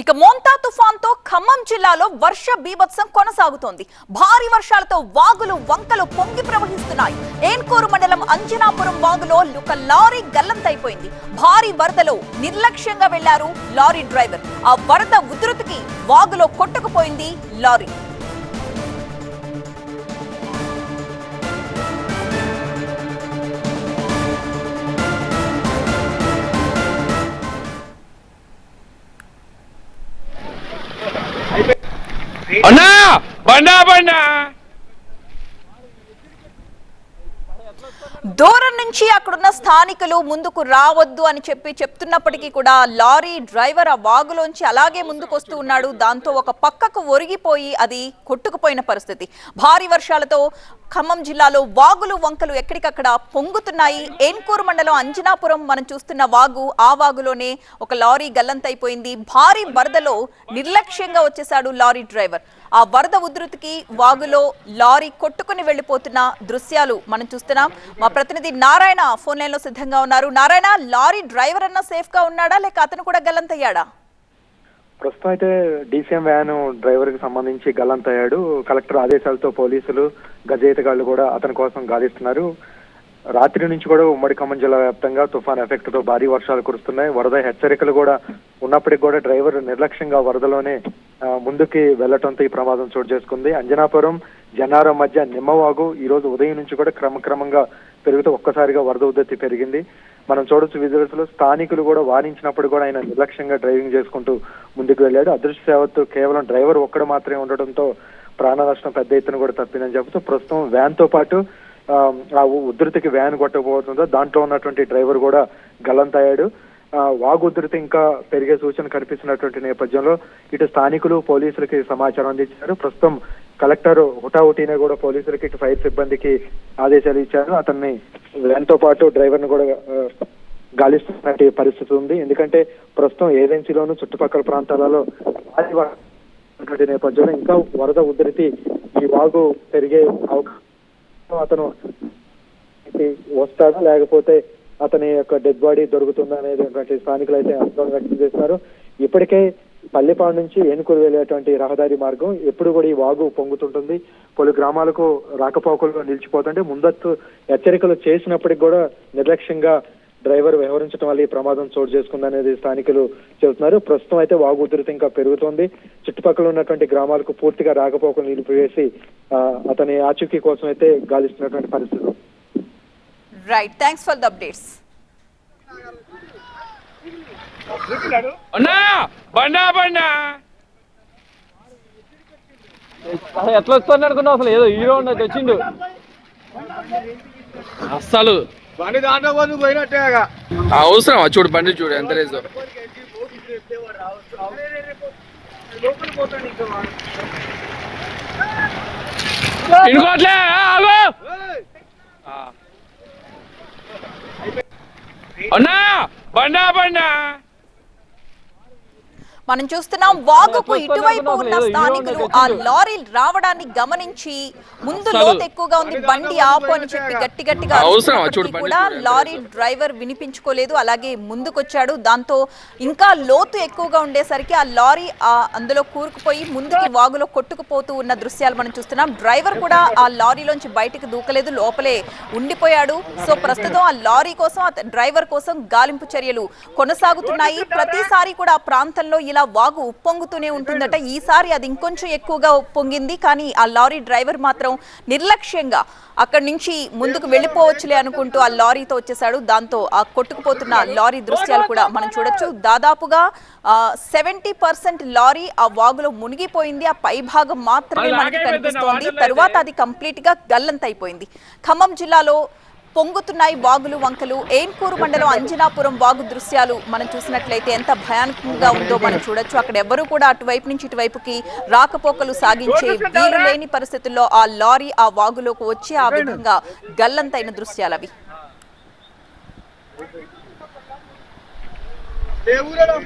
ఇక మోంతా తుఫాన్తో ఖమ్మం జిల్లాలో వర్ష బీభత్సం కొనసాగుతోంది. భారీ వర్షాలతో వాగులు వంకలు పొంగి ప్రవహిస్తున్నాయి. ఏన్కూరు మండలం అంజనాపురం వాగులో ఒక లారీ గల్లంతైపోయింది. భారీ వరదలో నిర్లక్ష్యంగా వెళ్ళారు లారీ డ్రైవర్. ఆ వరద ఉధృతికి వాగులో కొట్టుకుపోయింది లారీ. అన్నా బండా బండా దూరం నుంచి అక్కడున్న స్థానికులు ముందుకు రావద్దు అని చెప్పి చెప్తున్నప్పటికీ కూడా లారీ డ్రైవర్ ఆ వాగులోంచి అలాగే ముందుకు వస్తూ ఉన్నాడు. దాంతో ఒక పక్కకు ఒరిగిపోయి అది కొట్టుకుపోయిన పరిస్థితి. భారీ వర్షాలతో ఖమ్మం జిల్లాలో వాగులు వంకలు ఎక్కడికక్కడ పొంగుతున్నాయి. ఏన్కూరు మండలం అంజనాపురం మనం చూస్తున్న వాగు ఆ వాగులోనే ఒక లారీ గల్లంతైపోయింది. భారీ వరదలో నిర్లక్ష్యంగా వచ్చేశాడు లారీ డ్రైవర్. ఆ వరద ఉధృతికి వాగులో లారీ కొట్టుకుని వెళ్ళిపోతున్న దృశ్యాలు మనం చూస్తున్నాం. మా ప్రతినిధి నారాయణ ఫోన్ లైన్లో సిద్ధంగా ఉన్నారు. నారాయణ లారీ డ్రైవర్ అన్న సేఫ్గా ఉన్నాడా? లేక అతను కూడా గల్లంతయ్యాడా? ప్రస్తుతం అయితే డీసీఎం వ్యాన్ డ్రైవర్కి సంబంధించి గల్లంతయ్యాడు. కలెక్టర్ ఆదేశాలతో పోలీసులు గజయితగాళ్ళు కూడా అతని కోసం గాలిస్తున్నారు రాత్రి నుంచి కూడా ఉమ్మడి ఖమ్మం జిల్లా వ్యాప్తంగా తుఫాన్ ఎఫెక్ట్తో భారీ వర్షాలు కురుస్తున్నాయి. వరద హెచ్చరికలు కూడా ఉన్నప్పటికీ కూడా డ్రైవర్ నిర్లక్ష్యంగా వరదలోనే ముందుకి వెళ్ళటంతో ఈ ప్రమాదం చోటు చేసుకుంది. అంజనాపురం జనారం మధ్య నిమ్మవాగు ఈ రోజు ఉదయం నుంచి కూడా క్రమక్రమంగా పెరుగుతూ ఒక్కసారిగా వరద ఉద్ధృతి పెరిగింది. మనం చూడొచ్చు విజువల్స్లో స్థానికులు కూడా వారించినప్పుడు కూడా ఆయన నిర్లక్ష్యంగా డ్రైవింగ్ చేసుకుంటూ ముందుకు వెళ్ళాడు. అదృష్ట కేవలం డ్రైవర్ ఒక్కడు మాత్రమే ఉండడంతో ప్రాణ నష్టం పెద్ద ఎత్తున కూడా తప్పిందని చెబుతూ ప్రస్తుతం వ్యాన్తో పాటు ఆ, ఉధృతికి వ్యాన్ కొట్టకపోతుందో దాంట్లో ఉన్నటువంటి డ్రైవర్ కూడా గల్లంతయ్యాడు. ఆ, వాగు ఉధృతి ఇంకా పెరిగే సూచన కనిపిస్తున్నటువంటి నేపథ్యంలో ఇటు స్థానికులు పోలీసులకి సమాచారం అందించారు. ప్రస్తుతం కలెక్టర్ హుటాహుటీనే కూడా పోలీసులకి ఇటు ఫైర్ సిబ్బందికి ఆదేశాలు ఇచ్చారు. అతన్ని వ్యాన్తో పాటు డ్రైవర్ని కూడా ఆ, గాలిస్తున్నట్టు పరిస్థితి ఉంది. ఎందుకంటే ప్రస్తుతం ఏజెన్సీలోను చుట్టుపక్కల ప్రాంతాలలో నేపథ్యంలో ఇంకా వరద ఉధృతి ఈ వాగు పెరిగే అవకాశం అతను వస్తాడా? లేకపోతే అతని యొక్క డెడ్ బాడీ దొరుకుతుందా అనేటువంటి స్థానికులు అయితే ఆందోళన వ్యక్తం చేస్తున్నారు. ఇప్పటికే పల్లెపాడు నుంచి ఏనుకూరు వెళ్ళేటువంటి రహదారి మార్గం ఎప్పుడు కూడా ఈ వాగు పొంగుతుంటుంది. పలు గ్రామాలకు రాకపోకలు నిలిచిపోతుంటే ముందస్తు హెచ్చరికలు చేసినప్పటికి కూడా నిర్లక్ష్యంగా డ్రైవర్ వ్యవహరించడం వల్ల ఈ ప్రమాదం చోటు చేసుకుందనేది స్థానికులు చెబుతున్నారు. ప్రస్తుతం అయితే వాగు ఉధృతి ఇంకా పెరుగుతోంది. చుట్టుపక్కల ఉన్నటువంటి గ్రామాలకు పూర్తిగా రాకపోకలు నిలిపివేసి అతని ఆచూకీ కోసం అయితే గాలిస్తున్నటువంటి పరిస్థితి ఉంది. Right thanks for the updates అన్నా! బండా బండా! అసలు ఎట్లా వస్తాను అనుకున్నావు? అసలు ఏదో హీరో ఉన్నది వచ్చిండు అస్సలు. బండి దాంట్లో పోను పోయినట్టే అవసరం చూడు బండి చూడు ఎంత రేజో? ఇంకోట్లే అన్నా బండా బండా! మనం చూస్తున్నాం వాగుకు ఇటువైపు ఉన్న స్థానికులు ఆ లారీ రావడాన్ని గమనించి ముందు లోతు ఎక్కువగా ఉంది బండి ఆపు అని చెప్పి గట్టి గట్టిగా కూడా లారీ డ్రైవర్ వినిపించుకోలేదు అలాగే ముందుకొచ్చాడు. దాంతో ఇంకా లోతు ఎక్కువగా ఉండేసరికి ఆ లారీ ఆ అందులో కూరుకుపోయి ముందుకి వాగులో కొట్టుకుపోతూ ఉన్న దృశ్యాలు మనం చూస్తున్నాం. డ్రైవర్ కూడా ఆ లారీలోంచి బయటకు దూకలేదు లోపలే ఉండిపోయాడు. సో ప్రస్తుతం ఆ లారీ కోసం ఆ డ్రైవర్ కోసం గాలింపు చర్యలు కొనసాగుతున్నాయి. ప్రతిసారి కూడా ఆ ప్రాంతంలో ఇలా వాగు ఉప్పొంగుతూనే ఉంటుందట. ఈసారి అది ఇంకొంచెం ఎక్కువగా ఉప్పొంగింది కానీ ఆ లారీ డ్రైవర్ మాత్రం నిర్లక్ష్యంగా అక్కడి నుంచి ముందుకు వెళ్ళిపోవచ్చులే అనుకుంటూ ఆ లారీతో వచ్చేసాడు దాంతో ఆ కొట్టుకుపోతున్న లారీ దృశ్యాలు కూడా మనం చూడొచ్చు. దాదాపుగా సెవెంటీ పర్సెంట్ లారీ ఆ వాగులో మునిగిపోయింది. ఆ పై భాగం మాత్రమే మనకి కనిపిస్తోంది. తరువాత అది కంప్లీట్గా గల్లంతైపోయింది. ఖమ్మం జిల్లాలో పొంగుతున్నాయి వాగులు వంకలు. ఏన్కూరు మండలం అంజనాపురం వాగు దృశ్యాలు మనం చూసినట్లయితే ఎంత భయానకంగా ఉందో మనం చూడొచ్చు. అక్కడ ఎవ్వరూ కూడా అటువైపు నుంచి ఇటువైపుకి రాకపోకలు సాగించే వీలు లేని పరిస్థితుల్లో ఆ లారీ ఆ వాగులోకి వచ్చి ఆ విధంగా గల్లంతైన దృశ్యాలు అవి. ఏ ఊరేలో